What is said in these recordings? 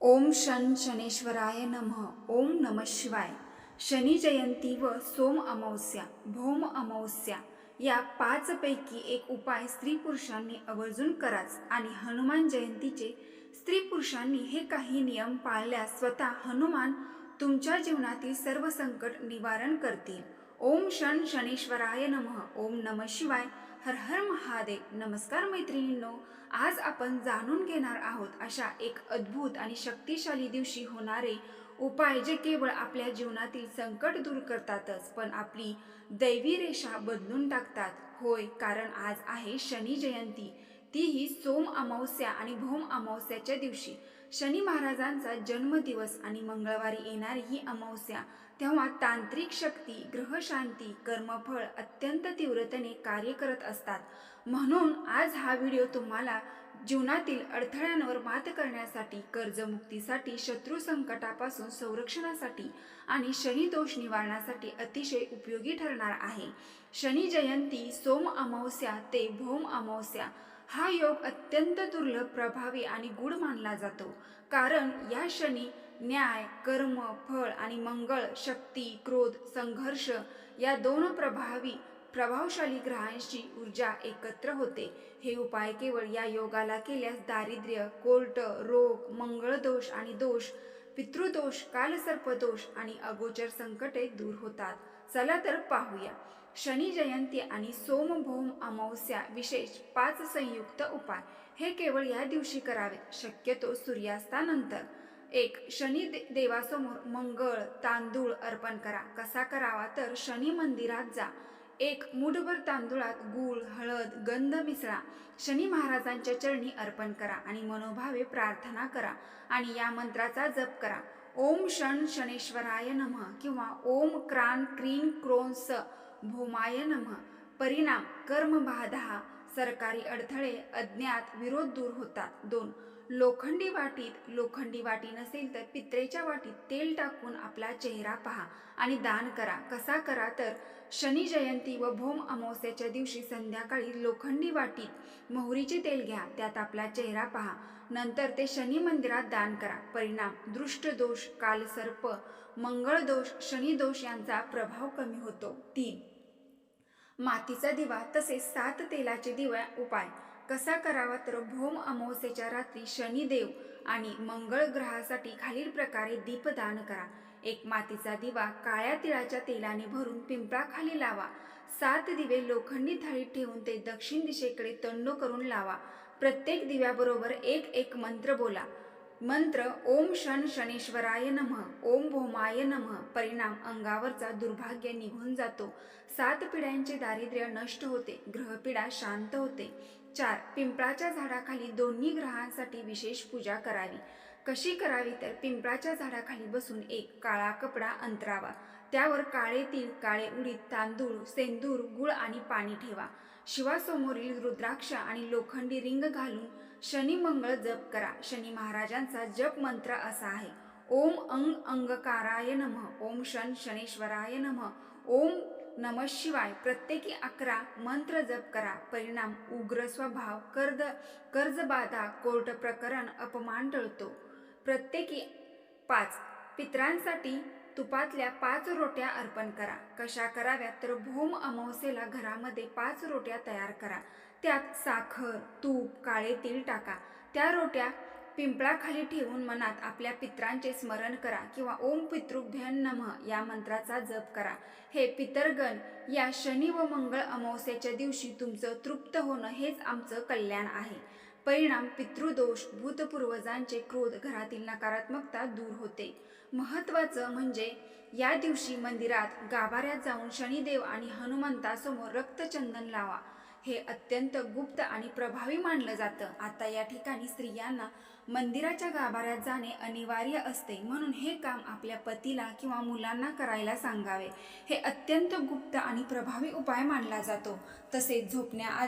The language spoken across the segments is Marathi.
ओम शन शनेश्वराय नमः ओम नम शिवाय. शनी जयंती व सोम अमावस्या भौम अमावस्या या पाचपैकी एक उपाय स्त्री पुरुषांनी आवर्जून कराच आणि हनुमान जयंतीचे स्त्री पुरुषांनी हे काही नियम पाळल्यास स्वतः हनुमान तुमच्या जीवनातील सर्व संकट निवारण करतील. ओम शन शनेश्वराय नमः ओम नम शिवाय. हर हर महादेव. नमस्कार मैत्रिणींनो आज आपण जाणून घेणार आहोत अशा एक अद्भुत आणि शक्तिशाली दिवशी होणारे उपाय जे केवळ आपल्या जीवनातील संकट दूर करतातच पण आपली दैवी रेषा बदलून टाकतात. होय कारण आज आहे शनी जयंती. तीही सोम अमावस्या आणि भौम अमावस्याच्या दिवशी. शनी महाराजांचा जन्मदिवस आणि मंगळवारी येणारी ही अमावस्या तेव्हा तांत्रिक शक्ती ग्रहशांती कर्मफळ अत्यंत तीव्रतेने कार्य करत असतात. म्हणून आज हा व्हिडिओ तुम्हाला जीवनातील अडथळ्यांवर मात करण्यासाठी कर्जमुक्तीसाठी शत्रू संकटापासून संरक्षणासाठी आणि शनी दोष निवारणासाठी अतिशय उपयोगी ठरणार आहे. शनी जयंती सोम अमावस्या ते भौम अमावस्या हा योग अत्यंत दुर्लभ प्रभावी आणि गुढ मानला जातो. कारण या शनी न्याय कर्म फळ आणि मंगळ शक्ती क्रोध संघर्ष या दोन प्रभावी प्रभावशाली ग्रहांशी ऊर्जा एकत्र होते. हे उपाय केवळ या योगाला केल्यास दारिद्र्य कोर्ट रोग मंगळ दोष आणि दोष पितृदोष कालसर्पदोष आणि अगोचर संकटे दूर होतात. चला तर पाहूया. शनी जयंती आणि सोमभौम अमावस्या विशेष पाच संयुक्त उपाय. हे केवळ या दिवशी करावेत शक्यतो सूर्यास्तानंतर. एक शनी दे- देवासमोर मंगळ तांदूळ अर्पण करा. कसा करावा? तर शनी मंदिरात जा. एक मुठभर तांदूळात गूळ हळद गंध मिसळा. शनी महाराजांच्या चरणी अर्पण करा आणि मनोभावे प्रार्थना करा आणि या मंत्राचा जप करा. ओम शन शनेश्वराय नमः किंवा ओम क्रान क्रीन क्रोन स भूमाय नमः. परिणाम कर्म बाधा सरकारी अडथळे अज्ञात विरोध दूर होतात. दोन लोखंडी वाटीत लोखंडी वाटी नसेल तर पित्रेच्या वाटीत तेल टाकून आपला चेहरा पहा आणि दान करा. कसा करा तर? शनी जयंती व भौम अमावस्याच्या दिवशी संध्याकाळी लोखंडी वाटीत मोहरीचे तेल घ्या. त्यात आपला चेहरा पहा. नंतर ते शनी मंदिरात दान करा. परिणाम दृष्ट दोष कालसर्प मंगळ दोष शनी दोष यांचा प्रभाव कमी होतो. तीन. मातीचा दिवा तसेच सात तेलाचे दिवा उपाय. कसा करावा तर भोम अमावस्येच्या रात्री शनिदेव आणि मंगळ ग्रहासाठी खालील प्रकारे दीपदान करा. एक मातीचा दिवा काळ्या तिळाच्या तेलाने भरून पिंपळाखाली लावा. सात दिवे लोखंडी थाळीत ठेवून ते दक्षिण दिशेकडे तंडो करून लावा. प्रत्येक दिव्याबरोबर एक एक मंत्र बोला. मंत्र ओम शन शनेश्वराय नमः ओम भोमाय नमः परिणाम अंगावरचा दुर्भाग्य निघून जातो. सात पिढ्यांचे दारिद्र्य नष्ट होते ग्रहपिढा शांत होते. चार पिंपळाच्या झाडाखाली दोन्ही ग्रहांसाठी विशेष पूजा करावी. कशी करावी तर पिंपळाच्या झाडाखाली बसून एक काळा कपडा अंतरावा. त्यावर काळे तीळ काळे उडीद तांदूळ सेंदूर गुळ आणि पाणी ठेवा. शिवासमोरील रुद्राक्ष आणि लोखंडी रिंग घालून शनी मंगळ जप करा. शनी महाराजांचा जप मंत्र असा आहे. ओम अंग अंगकाराय नमः. ओम शन शनेश्वराय नमः. ओम नम शिवाय प्रत्येकी अकरा मंत्र जप करा. परिणाम उग्र स्वभाव कर्ज कर्जबाधा कोर्ट प्रकरण अपमान टळतो. प्रत्येकी पाच पित्रांसाठी तुपातल्या पाच रोट्या अर्पण करा. कशा कराव्या तर भौम अमावस्येला घरामध्ये पाच रोट्या तयार करा. त्यात साखर तूप काळे तीळ टाका. त्या रोट्या पिंपळाखाली ठेवून मनात आपल्या पित्रांचे स्मरण करा किंवा ओम पितृभ्यन नम या मंत्राचा जप करा. हे पितरगण या शनी व मंगळ अमावस्याच्या दिवशी तुमचं तृप्त होणं हेच आमचं कल्याण आहे. परिणाम पितृदोष भूतपूर्वजांचे क्रोध घरातील नकारात्मकता दूर होते. महत्त्वाचं म्हणजे या दिवशी मंदिरात गाभाऱ्यात जाऊन शनिदेव आणि हनुमंतासमोर रक्तचंदन लावा. हे अत्यंत गुप्त आणि प्रभावी मानलं जातं. आता या ठिकाणी स्त्रियांना मंदिराच्या गाभाऱ्यात जाणे अनिवार्य असते. म्हणून हे काम आपल्या पतीला किंवा मुलांना करायला सांगावे. हे अत्यंत गुप्त आणि प्रभावी उपाय मानला जातो. तसेच झोपण्या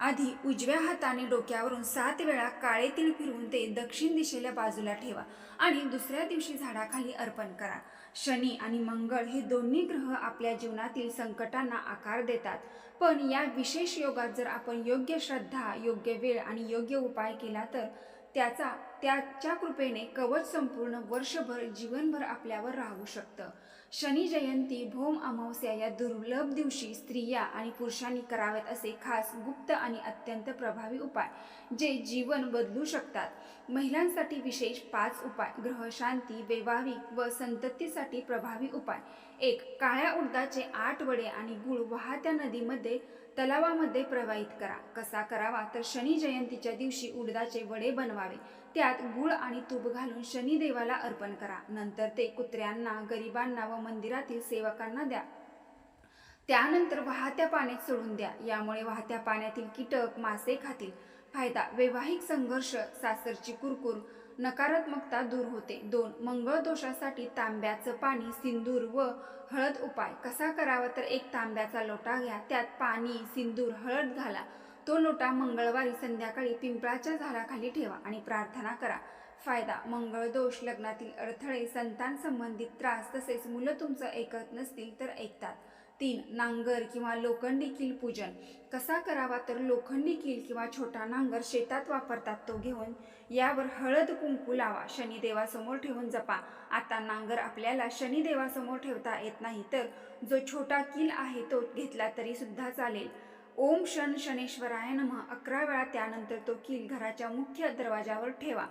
आधी उजव्या हाताने डोक्यावरून सात वेळा काळे तीळ फिरवून ते दक्षिण दिशेला बाजूला ठेवा आणि दुसऱ्या दिवशी झाडाखाली अर्पण करा. शनी आणि मंगळ हे दोन्ही ग्रह आपल्या जीवनातील संकटांना आकार देतात. पण या विशेष योगात जर आपण योग्य श्रद्धा योग्य वेळ आणि योग्य उपाय केला तर त्याचा त्याच्या कृपेने कवच संपूर्ण वर्षभर जीवनभर आपल्यावर राहू शकतं. शनी जयंती भौम अमावस्या या दुर्लभ दिवशी स्त्रिया आणि पुरुषांनी करावेत असे खास गुप्त आणि अत्यंत प्रभावी उपाय जे जीवन बदलू शकतात. महिलांसाठी विशेष पाच उपाय ग्रहशांती वैवाहिक व संततीसाठी प्रभावी उपाय. एक काळ्या उडदाचे आठ वडे आणि गुळ वाहत्या नदीमध्ये तलावामध्ये प्रवाहित करा. कसा करावा? तर शनी जयंतीच्या दिवशी उडदाचे वडे बनवावे. त्यात गुळ आणि तूप घालून शनिदेवाला अर्पण करा. नंतर ते कुत्र्यांना गरिबांना व मंदिरातील सेवकांना द्या. त्यानंतर वाहत्या पाण्यात सोडून द्या. यामुळे वाहत्या पाण्यातील कीटक मासे खातील. फायदा वैवाहिक संघर्ष सासरची कुरकुर नकारात्मकता दूर होते. दोन मंगळ दोषासाठी तांब्याचं पाणी सिंदूर व हळद उपाय. कसा करावा तर एक तांब्याचा लोटा घ्या. त्यात पाणी सिंदूर हळद घाला. तो लोटा मंगळवारी संध्याकाळी पिंपळाच्या झाडाखाली ठेवा आणि प्रार्थना करा. फायदा मंगळ दोष लग्नातील अडथळे संतान संबंधित त्रास तसेच मुलं तुमचं ऐकत नसतील तर ऐकतात. तीन नांगर किंवा लोखंडी कील पूजन. कसा करावा तर लोखंडी कील किंवा छोटा नांगर शेतात वापरतात तो घेऊन. यावर हळद कुंकू लावा शनिदेवासमोर ठेवून जपा. आता नांगर आपल्याला शनिदेवासमोर ठेवता येत नाही तर जो छोटा कील आहे तो घेतला तरी सुद्धा चालेल. ओम शन शनेश्वराय नमः. अकरा वेळा त्यानंतर तो कील घराच्या मुख्य दरवाजावर ठेवा.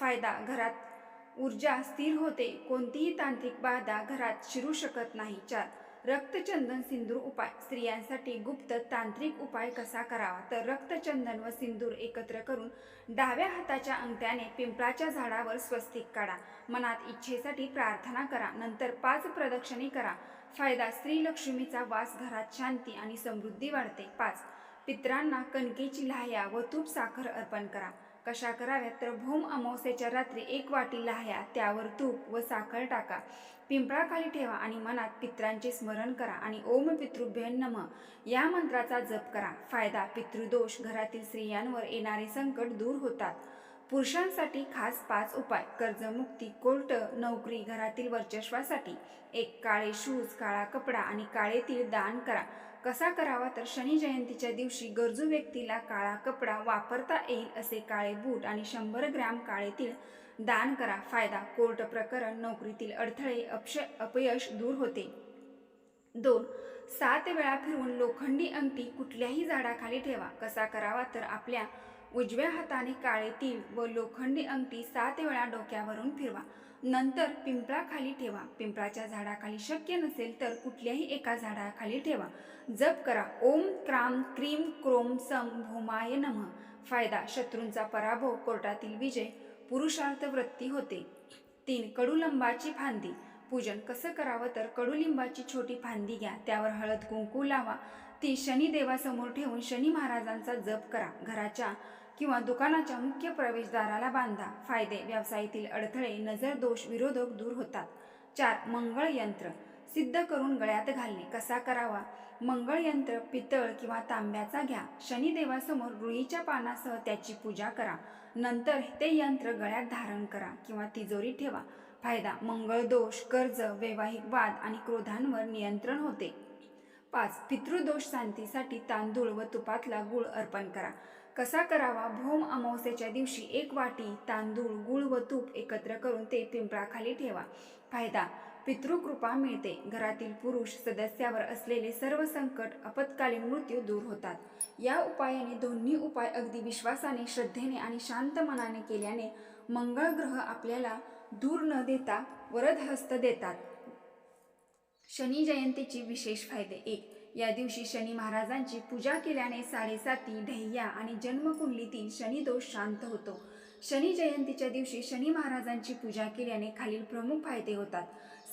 फायदा घरात ऊर्जा स्थिर होते. कोणतीही तांत्रिक बाधा घरात शिरू शकत नाही. चार रक्तचंदन सिंदूर उपाय. स्त्रियांसाठी गुप्त तांत्रिक उपाय कसा करावा? तर रक्तचंदन व सिंदूर एकत्र करून डाव्या हाताच्या अंगठ्याने पिंपळाच्या झाडावर स्वस्तिक काढा. मनात इच्छेसाठी प्रार्थना करा. नंतर पाच प्रदक्षिणे करा. फायदा स्त्री लक्ष्मीचा वास घरात शांती आणि समृद्धी वाढते. पाच पित्रांना कणकेची लाह्या व तूप साखर अर्पण करा. कशा कराव्यात तर भूम अमावस्येच्या रात्री एक वाटी लाह्या त्यावर तूप व साखर टाका. पिंपळाखाली ठेवा आणि मनात पित्रांचे स्मरण करा आणि ओम पितृभ्य नम. या मंत्राचा जप करा. फायदा पितृदोष घरातील स्त्रियांवर येणारे संकट दूर होतात. पुरुषांसाठी खास पाच उपाय. कर्जमुक्ती कोर्ट नोकरी घरातील वर्चस्वासाठी. एक काळे शूज काळा कपडा आणि काळे तीळ दान करा. कसा करावा तर शनी जयंतीच्या दिवशी गरजू व्यक्तीला काळा कपडा वापरता येईल असे काळे बूट आणि शंभर ग्रॅम काळे तीळ दान करा. फायदा कोर्ट प्रकरण नोकरीतील अडथळे अपश अपयश दूर होते. दोन सात वेळा फिरवून लोखंडी अंगठी कुठल्याही झाडाखाली ठेवा. कसा करावा तर आपल्या उजव्या हाताने काळे तीळ व लोखंडी अंगठी सात वेळा डोक्यावरून फिरवा. नंतर पिंपळाखाली ठेवा. पिंपळाच्या झाडाखाली शक्य नसेल तर कुठल्याही एका झाडाखाली ठेवा. जप करा. ओम क्राम क्रीम क्रोम सम भोमाय नमः. फायदा शत्रूंचा पराभव कोर्टातील विजय पुरुषार्थ वृत्ती होते. तीन कडुलिंबाची फांदी. पूजन कसं करावं तर कडुलिंबाची छोटी फांदी घ्या. त्यावर हळद कुंकू लावा. ती शनिदेवासमोर ठेवून शनी महाराजांचा जप करा. घराच्या किंवा दुकानाच्या मुख्य प्रवेशद्वाराला बांधा. फायदे. व्यवसायातील अडथळे नजर दोष विरोधक दूर होतात. चार मंगळ यंत्र. सिद्ध करून गळ्यात घालणे. कसा करावा? मंगळ यंत्र पितळ किंवा तांब्याचा घ्या. शनिदेवासमोर रुईच्या पानासह त्याची पूजा करा. नंतर ते यंत्र गळ्यात धारण करा किंवा तिजोरी ठेवा. फायदा. मंगळ दोष कर्ज वैवाहिक वाद आणि क्रोधांवर नियंत्रण होते. पाच पितृदोष शांतीसाठी तांदूळ व तुपातला गुळ अर्पण करा. कसा करावा? भौम अमावस्येच्या दिवशी एक वाटी तांदूळ गुळ व तूप एकत्र करून ते पिंपळाखाली ठेवा. फायदा पितृकृपा मिळते. घरातील पुरुष सदस्यावर असलेले सर्व संकट आपत्कालीन मृत्यू दूर होतात. या उपायाने दोन्ही उपाय अगदी विश्वासाने श्रद्धेने आणि शांत मनाने केल्याने मंगळ ग्रह आपल्याला दूर न देता वरदहस्त देतात. शनी जयंतीची विशेष फायदे एक या दिवशी शनी महाराजांची पूजा केल्याने साडेसाती ढैया आणि जन्मकुंडलीतील शनिदोष शांत होतो. शनी जयंतीच्या दिवशी शनी महाराजांची पूजा केल्याने खालील प्रमुख फायदे होतात.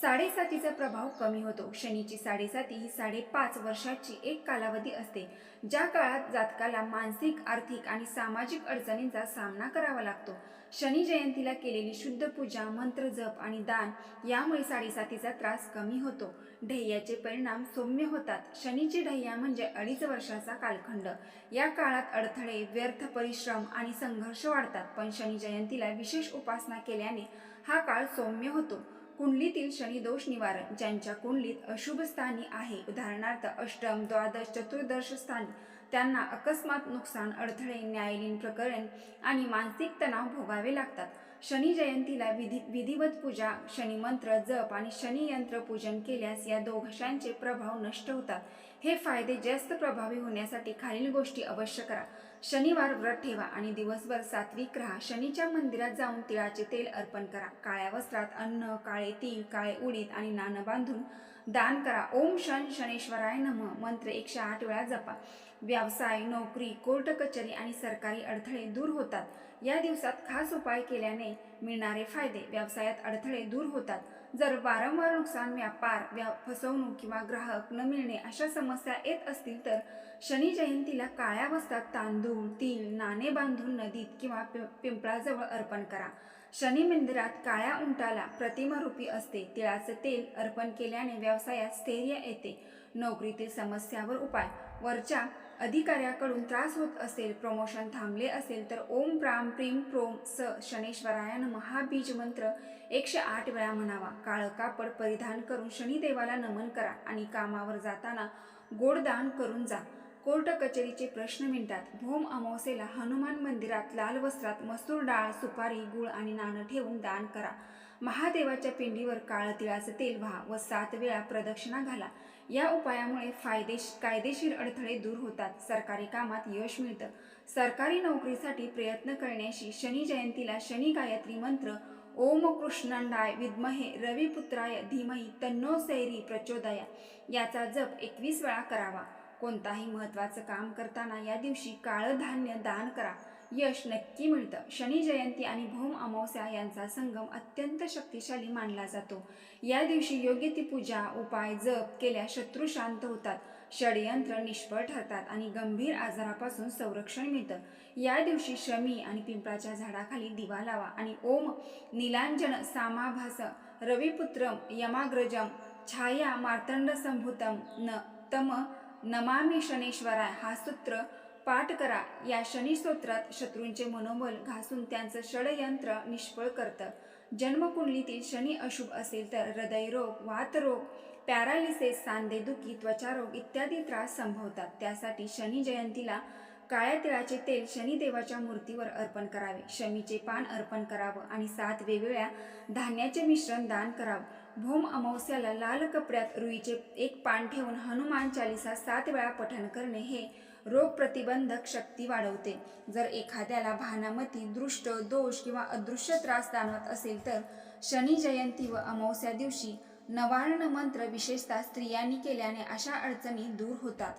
साडेसातीचा प्रभाव कमी होतो. शनीची साडेसाती ही साडेपाच वर्षाची एक कालावधी असते ज्या काळात जातकाला मानसिक आर्थिक आणि सामाजिक अडचणींचा सामना करावा लागतो. शनी जयंतीला केलेली शुद्ध पूजा मंत्र जप आणि दान यामुळे साडेसातीचा त्रास कमी होतो. ढैयाचे परिणाम सौम्य होतात. शनीची ढैया म्हणजे अडीच वर्षाचा कालखंड. या काळात अडथळे व्यर्थ परिश्रम आणि संघर्ष वाढतात पण शनी जयंतीला विशेष उपासना केल्याने हा काळ सौम्य होतो. कुंडलीतील शनिदोष निवारण ज्यांच्या कुंडलीत अशुभ स्थानी आहे. उदाहरणार्थ अष्टम द्वादश चतुर्दश स्थानी. त्यांना अकस्मात नुकसान अडथळे न्यायालयीन प्रकरण आणि मानसिक तणाव भोगावे लागतात. शनी जयंतीला विधी विधिवत पूजा शनी मंत्र जप आणि शनी यंत्र पूजन केल्यास या दोघशांचे प्रभाव नष्ट होतात. हे फायदे जास्त प्रभावी होण्यासाठी खालील गोष्टी अवश्य करा. शनिवार व्रत ठेवा आणि दिवसभर सात्विक राहा. शनीच्या मंदिरात जाऊन तिळाचे तेल अर्पण करा. काळ्या वस्त्रात अन्न काळे तीळ काळे उडीद आणि नाणं बांधून दान करा. ओम शन शनेश्वराय नम. मंत्र एकशे आठ वेळा जपा. व्यवसाय नोकरी कोर्ट कचेरी आणि सरकारी अडथळे दूर होतात. या दिवसात खास उपाय केल्याने मिळणारे फायदे व्यवसायात अडथळे दूर होतात. जर वारंवार नुकसान व्यापार व्या फसवणूक किंवा ग्राहक न मिळणे अशा समस्या येत असतील तर शनी जयंतीला काळ्या वस्तात तांदूळ तीळ नाणे बांधून नदीत किंवा पिंपळाजवळ अर्पण करा. शनी मंदिरात काळ्या उंटाला प्रतिमारूपी असते. तिळाचं तेल अर्पण केल्याने व्यवसायात स्थैर्य येते. नोकरीतील समस्यावर उपाय. वरच्या अधिकाऱ्याकडून त्रास होत असेल प्रमोशन थांबले असेल तर ओम प्राम प्रीम प्रोम स शनेश्वरायन महाबीज मंत्र एकशे आठ वेळा म्हणावा. काळं कापड परिधान करून शनिदेवाला नमन करा आणि कामावर जाताना गोडदान करून जा. कोर्ट कचेरीचे प्रश्न मिळतात भोम अमावस्येला हनुमान मंदिरात लाल वस्त्रात मसूर डाळ सुपारी गुळ आणि नाणं ठेवून दान करा. महादेवाच्या पिंडीवर काळं तिळाचं तेल व्हा व सात वेळा प्रदक्षिणा घाला. या उपायामुळे फायदेश कायदेशीर अडथळे दूर होतात. सरकारी कामात यश मिळतं. सरकारी नोकरीसाठी प्रयत्न करण्याशी शनी जयंतीला शनी गायत्री मंत्र ओम कृष्णंडाय विद्महे रविपुत्राय धीमही तन्नो सैरी प्रचोदया. याचा जप एकवीस वेळा करावा. कोणताही महत्त्वाचं काम करताना या दिवशी काळं धान्य दान करा. यश नक्की मिळतं. शनी जयंती आणि भौम अमावस्या यांचा संगम अत्यंत शक्तिशाली मानला जातो. या दिवशी योग्य ती पूजा उपाय जप केल्या शत्रू शांत होतात षडयंत्र निष्फळ ठरतात आणि गंभीर आजारापासून संरक्षण मिळतं. या दिवशी शमी आणि पिंपळाच्या झाडाखाली दिवा लावा आणि ओम नीलांजन सामाभास रविपुत्रम यमाग्रजम छाया मार्तंड संभूतम न तम नमामी शनेश्वराय हा सूत्र पाठ करा. या शनिस्तोत्रात शत्रूंचे मनोबल घासून त्यांचं षडयंत्र निष्फळ करतं. जन्मकुंडलीतील शनी अशुभ असेल तर हृदयरोग वातरोग पॅरालिसिस सांधेदुखी त्वचारोग इत्यादी त्रास संभवतात. त्यासाठी शनी जयंतीला काळ्या तिळाचे तेल शनिदेवाच्या मूर्तीवर अर्पण करावे. शमीचे पान अर्पण करावं आणि सात वेगवेगळ्या धान्याचे मिश्रण दान करावं. भूम अमावस्याला लाल कपड्यात रुईचे एक पान ठेवून हनुमान चालिसा सात वेळा पठण करणे हे रोग प्रतिबंधक शक्ती वाढवते. जर एखाद्याला भानामती दृष्ट दोष किंवा अदृश्य त्रास जाणवत असेल तर शनी जयंती व अमावस्या दिवशी नवार्ण मंत्र विशेषतः स्त्रियांनी केल्याने अशा अडचणी दूर होतात.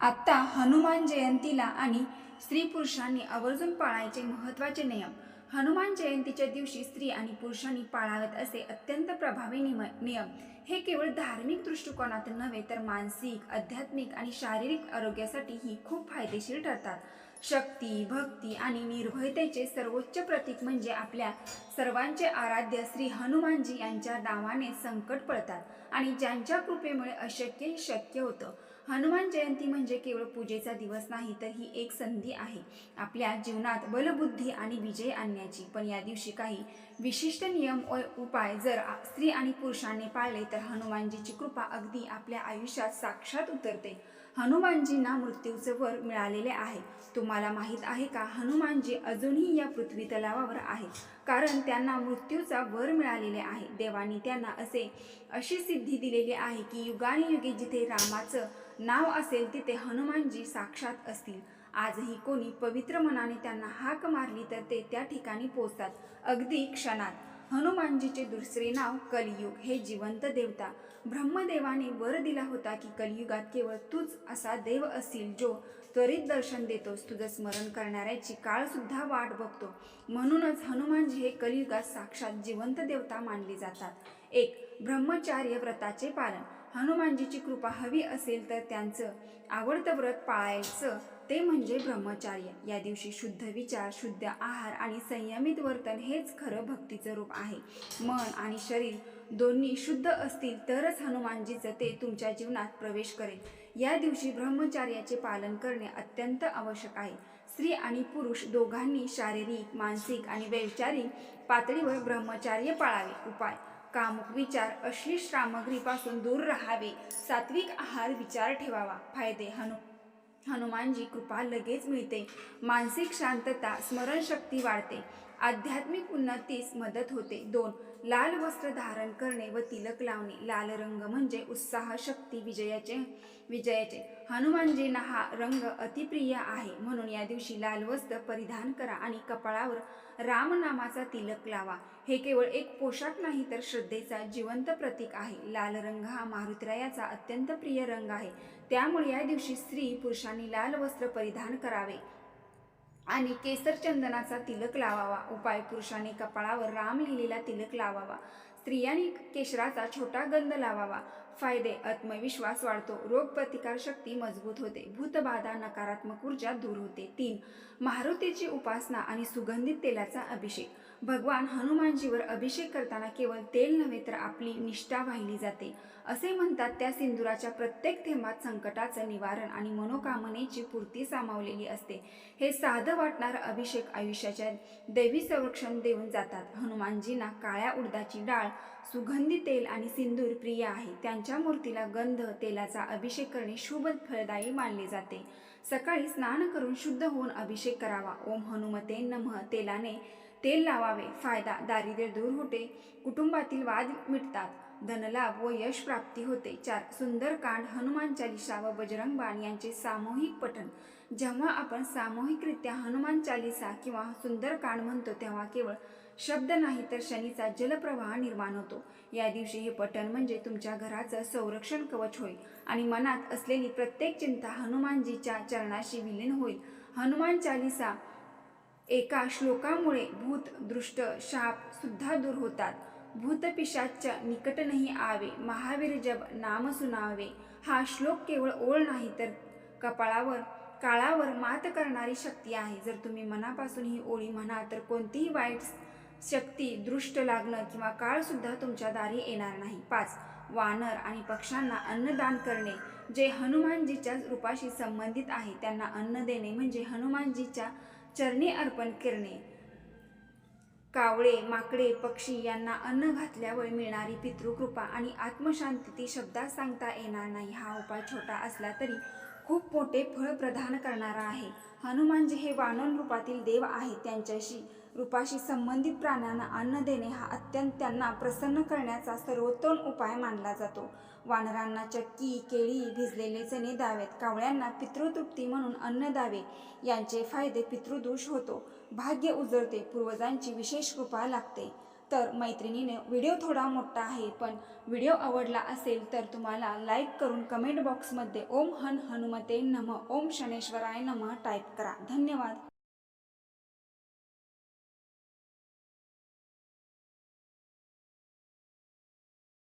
आत्ता हनुमान जयंतीला आणि स्त्री पुरुषांनी आवर्जून पाळायचे महत्त्वाचे नियम. हनुमान जयंतीच्या दिवशी स्त्री आणि पुरुषांनी पाळावेत असे अत्यंत प्रभावी निम नियम. हे केवळ धार्मिक दृष्टिकोनातून नव्हे तर मानसिक आध्यात्मिक आणि शारीरिक आरोग्यासाठीही खूप फायदेशीर ठरतात. शक्ती भक्ती आणि निर्भयतेचे सर्वोच्च प्रतीक म्हणजे आपल्या सर्वांचे आराध्य श्री हनुमानजी यांच्या नावाने संकट पडतात आणि ज्यांच्या कृपेमुळे अशक्य शक्य होतं. हनुमान जयंती म्हणजे केवळ पूजेचा दिवस नाही तर ही एक संधी आहे. आपल्या जीवनात बलबुद्धी आणि विजय आणण्याची. पण या दिवशी काही विशिष्ट नियम व उपाय जर स्त्री आणि पुरुषांनी पाळले तर हनुमानजीची कृपा अगदी आपल्या आयुष्यात साक्षात उतरते. हनुमानजींना मृत्यूचे वर मिळालेले आहे. तुम्हाला माहीत आहे का? हनुमानजी अजूनही या पृथ्वी तलावावर आहेत. कारण त्यांना मृत्यूचा वर मिळालेले आहे. देवानी त्यांना असे अशी सिद्धी दिलेली आहे की युगानुयुगे जिथे रामाचं नाव असेल तिथे हनुमानजी साक्षात असतील. आजही कोणी पवित्र मनाने त्यांना हाक मारली तर ते त्या ठिकाणी पोचतात अगदी क्षणात. हनुमानजीचे दुसरे नाव कलियुग हे जिवंत देवता. ब्रह्मदेवाने वर दिला होता की कलियुगात केवळ तूच असा देव असतील जो त्वरित दर्शन देतोस तुझं स्मरण करणाऱ्याची काळसुद्धा वाट बघतो. म्हणूनच हनुमानजी हे कलियुगात साक्षात जिवंत देवता मानले जातात. एक ब्रह्मचार्य व्रताचे पालन. हनुमानजीची कृपा हवी असेल तर त्यांचं आवडतं व्रत पाळायचं. ते म्हणजे ब्रह्मचार्य. या दिवशी शुद्ध विचार शुद्ध आहार आणि संयमित वर्तन हेच खरं भक्तीचं रूप आहे. मन आणि शरीर दोन्ही शुद्ध असतील तरच हनुमानजीचं ते तुमच्या जीवनात प्रवेश करेल. या दिवशी ब्रह्मचार्याचे पालन करणे अत्यंत आवश्यक आहे. स्त्री आणि पुरुष दोघांनी शारीरिक मानसिक आणि वैचारिक पातळीवर ब्रह्मचार्य पाळावे. उपाय कामुक विचार अश्लील सामग्रीपासून दूर राहावे. सात्विक आहार विचार ठेवावा. फायदे हनु हनुमानजी कृपा लगेच मिळते. मानसिक शांतता स्मरणशक्ती वाढते. आध्यात्मिक उन्नतीस मदत होते. दोन लाल वस्त्र धारण करणे व तिलक लावणे. लाल रंग म्हणजे उत्साह शक्ती विजयाचे विजयाचे. हनुमानजींना हा रंग अतिप्रिय आहे. म्हणून या दिवशी लाल वस्त्र परिधान करा आणि कपाळावर रामनामाचा तिलक लावा. हे केवळ एक पोशाख नाही तर श्रद्धेचा जिवंत प्रतीक आहे. लाल रंग हा मारुतरायाचा अत्यंत प्रिय रंग आहे. त्यामुळे या दिवशी स्त्री पुरुषांनी लाल वस्त्र परिधान करावे. आणि केसर चंदनाचा तिलक लावावा. उपाय पुरुषाने कपाळावर राम लिहिलेला तिलक लावावा. स्त्रियांनी केशराचा छोटा गंध लावावा. फायदे आत्मविश्वास वाढतो. रोगप्रतिकार शक्ती मजबूत होते. भूतबाधा नकारात्मक ऊर्जा दूर होते. तीन मारुतीची उपासना आणि सुगंधित तेलाचा अभिषेक. भगवान हनुमानजीवर अभिषेक करताना केवळ तेल नव्हे तर आपली निष्ठा वाहिली जाते. असे म्हणतात त्या सिंदुराच्या प्रत्येक थेंबात संकटाचं निवारण आणि मनोकामनेची पूर्ती सामावलेली असते. हे साधं वाटणारं अभिषेक आयुष्याच्या दैवी संरक्षण देऊन जातात. हनुमानजींना काळ्या उडदाची डाळ सुगंधी तेल आणि सिंदूर प्रिय आहे. त्यांच्या मूर्तीला गंध तेलाचा अभिषेक करणे शुभ फलदायी मानले जाते. सकाळी स्नान करून शुद्ध होऊन अभिषेक करावा. ओम हनुमते नमः. तेलाने तेल लावावे. फायदा दारिद्र्य दूर होते कुटुंबातील वाद मिटतात. धनलाभ व यश प्राप्ती होते. चार सुंदरकांड हनुमान चालिसा व बजरंग बाण यांचे सामूहिक पठण. जेव्हा आपण सामूहिकरित्या हनुमान चालिसा किंवा सुंदरकांड म्हणतो तेव्हा केवळ शब्द नाही तर शनीचा जलप्रवाह निर्माण होतो. या दिवशी हे पठण म्हणजे तुमच्या घराचं संरक्षण कवच होईल आणि मनात असलेली प्रत्येक चिंता हनुमानजीच्या चरणाशी विलीन होईल. हनुमान चालिसा एका श्लोकामुळे भूत दृष्ट शाप सुद्धा दूर होतात. भूतपिशाच्या निकट नाही आवे महावीर जब नाम सुनावे. हा श्लोक केवळ ओळ नाही तर कपाळावर काळावर मात करणारी शक्ती आहे. जर तुम्ही मनापासून ही ओळी म्हणा तर कोणतीही वाईट शक्ती दृष्ट लागणं किंवा काळ सुद्धा तुमच्या दारी येणार नाही. पाच वानर आणि पक्ष्यांना अन्नदान करणे जे हनुमानजीच्या रूपाशी संबंधित आहे. त्यांना अन्न देणे म्हणजे हनुमानजीच्या चरणी अर्पण करणे. कावळे माकडे पक्षी यांना अन्न घातल्यावर मिळणारी पितृकृपा आणि आत्मशांती ती शब्दात सांगता येणार नाही. हा उपाय छोटा असला तरी खूप मोठे फळ प्रदान करणारा आहे. हनुमानजी हे वानन रूपातील देव आहेत. त्यांच्याशी रूपाशी संबंधित प्राण्यांना अन्न देणे हा अत्यंत त्यांना प्रसन्न करण्याचा सर्वोत्तम उपाय मानला जातो. वानरांना चक्की केळी भिजलेले चणे द्यावेत. कावळ्यांना पितृतृप्ती म्हणून अन्न द्यावे. यांचे फायदे पितृदोष होतो. भाग्य उजळते पूर्वजांची विशेष कृपा लागते. तर मैत्रिणीने व्हिडिओ थोडा मोठा आहे पण व्हिडिओ आवडला असेल तर तुम्हाला लाईक करून कमेंट बॉक्समध्ये ओम हन हनुमते नम ओम शनेश्वराय नम टाईप करा. धन्यवाद.